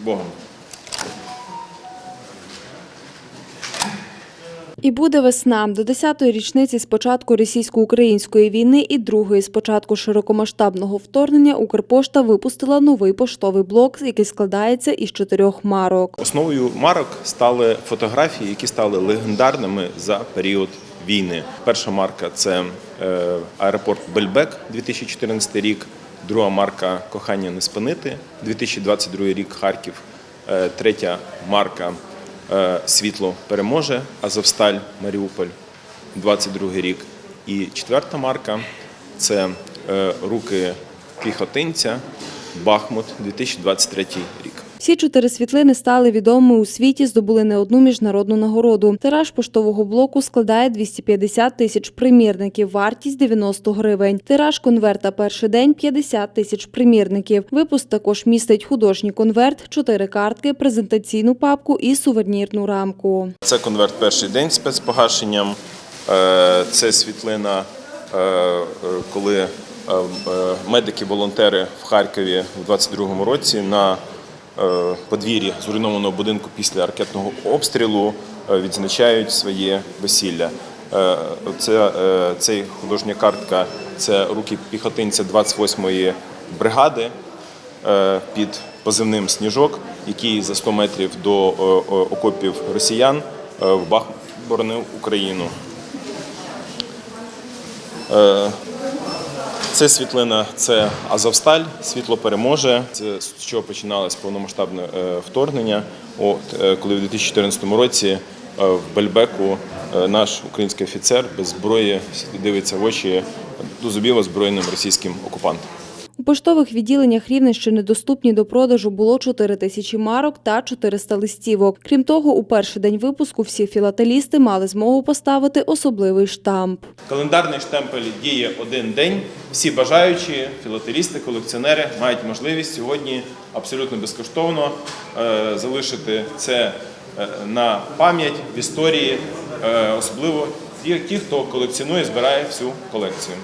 З Богом. І буде весна. До 10-ї річниці з початку російсько-української війни і другої з початку широкомасштабного вторгнення Укрпошта випустила новий поштовий блок, який складається із чотирьох марок. Основою марок стали фотографії, які стали легендарними за період війни. Перша марка це е, аеропорт Бельбек 2014 рік. Друга марка Кохання не спинити 2022 рік Харків. Е, Третя марка е, Світло переможе Азовсталь Маріуполь 22 рік. І четверта марка це е, руки піхотинця Бахмут 2023 рік. Всі чотири світлини стали відомими у світі, здобули не одну міжнародну нагороду. Тираж поштового блоку складає 250 тисяч примірників, вартість 90 гривень. Тираж конверта перший день 50 тисяч примірників. Випуск також містить художній конверт, чотири картки, презентаційну папку і сувенірну рамку. Це конверт перший день спецпогашенням. Е, Це світлина, е, коли е, медики-волонтери в Харкові в 22-му році на подвір'ї зруйнованого будинку після ракетного обстрілу е, відзначають своє весілля. Е, Це, е, цей художня картка це руки піхотинця 28-ї бригади е, під позивним Сніжок, який за 100 метрів до е, е, окопів росіян е, в Бахмут боронив Україну. Це світлина, це Азовсталь, світло переможе. Це з чого починалось повномасштабне е, вторгнення. От е, коли в 2014 році е, в Бельбеку наш український офіцер без зброї дивиться в очі до зубів озброєним російським окупантам. Поштових відділеннях Рівненщини доступні до продажу було 4 тисячі марок та 400 листівок. Крім того, у перший день випуску всі філателісти мали змогу поставити особливий штамп. Календарний штемпель діє один день. Всі бажаючі, філателісти, колекціонери мають можливість сьогодні абсолютно безкоштовно е, залишити це е, на пам'ять в історії, е, особливо ті, хто колекціонує, збирає всю колекцію.